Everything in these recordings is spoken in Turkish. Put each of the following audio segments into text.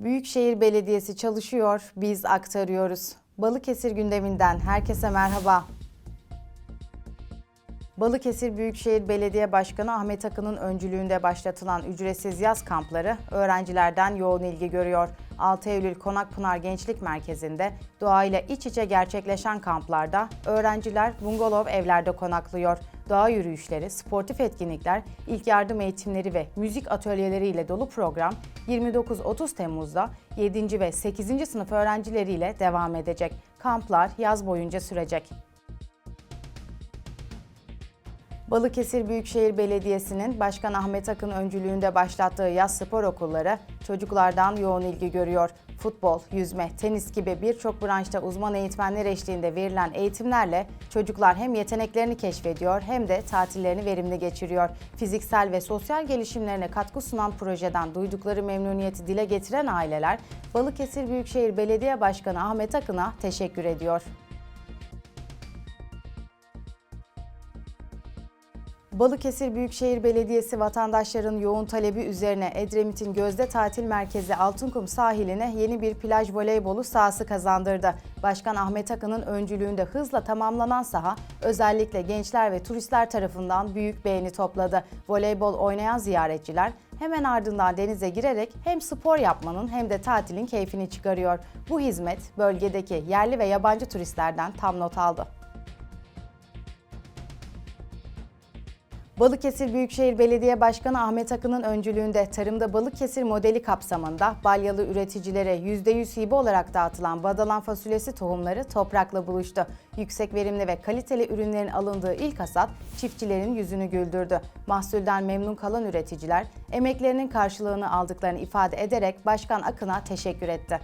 Büyükşehir Belediyesi çalışıyor, biz aktarıyoruz. Balıkesir gündeminden herkese merhaba. Balıkesir Büyükşehir Belediye Başkanı Ahmet Akın'ın öncülüğünde başlatılan ücretsiz yaz kampları öğrencilerden yoğun ilgi görüyor. 6 Eylül Konakpınar Gençlik Merkezi'nde doğayla iç içe gerçekleşen kamplarda öğrenciler bungalov evlerde konaklıyor. Doğa yürüyüşleri, sportif etkinlikler, ilk yardım eğitimleri ve müzik atölyeleriyle dolu program 29-30 Temmuz'da 7. ve 8. sınıf öğrencileriyle devam edecek. Kamplar yaz boyunca sürecek. Balıkesir Büyükşehir Belediyesi'nin Başkan Ahmet Akın öncülüğünde başlattığı yaz spor okulları çocuklardan yoğun ilgi görüyor. Futbol, yüzme, tenis gibi birçok branşta uzman eğitmenler eşliğinde verilen eğitimlerle çocuklar hem yeteneklerini keşfediyor hem de tatillerini verimli geçiriyor. Fiziksel ve sosyal gelişimlerine katkı sunan projeden duydukları memnuniyeti dile getiren aileler Balıkesir Büyükşehir Belediye Başkanı Ahmet Akın'a teşekkür ediyor. Balıkesir Büyükşehir Belediyesi vatandaşların yoğun talebi üzerine Edremit'in Gözde Tatil Merkezi Altınkum sahiline yeni bir plaj voleybolu sahası kazandırdı. Başkan Ahmet Akın'ın öncülüğünde hızla tamamlanan saha özellikle gençler ve turistler tarafından büyük beğeni topladı. Voleybol oynayan ziyaretçiler hemen ardından denize girerek hem spor yapmanın hem de tatilin keyfini çıkarıyor. Bu hizmet bölgedeki yerli ve yabancı turistlerden tam not aldı. Balıkesir Büyükşehir Belediye Başkanı Ahmet Akın'ın öncülüğünde Tarımda Balıkesir modeli kapsamında balyalı üreticilere %100 hibe olarak dağıtılan badalan fasulyesi tohumları toprakla buluştu. Yüksek verimli ve kaliteli ürünlerin alındığı ilk hasat çiftçilerin yüzünü güldürdü. Mahsulden memnun kalan üreticiler emeklerinin karşılığını aldıklarını ifade ederek Başkan Akın'a teşekkür etti.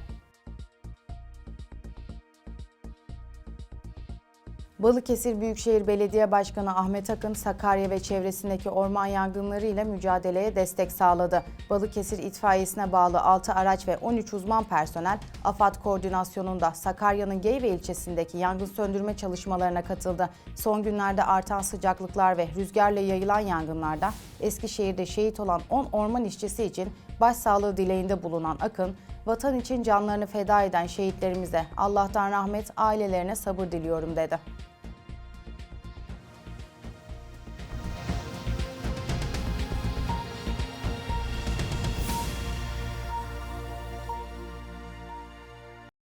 Balıkesir Büyükşehir Belediye Başkanı Ahmet Akın, Sakarya ve çevresindeki orman yangınları ile mücadeleye destek sağladı. Balıkesir İtfaiyesi'ne bağlı 6 araç ve 13 uzman personel, AFAD koordinasyonunda Sakarya'nın Geyve ilçesindeki yangın söndürme çalışmalarına katıldı. Son günlerde artan sıcaklıklar ve rüzgarla yayılan yangınlarda Eskişehir'de şehit olan 10 orman işçisi için başsağlığı dileğinde bulunan Akın, vatan için canlarını feda eden şehitlerimize Allah'tan rahmet, ailelerine sabır diliyorum dedi.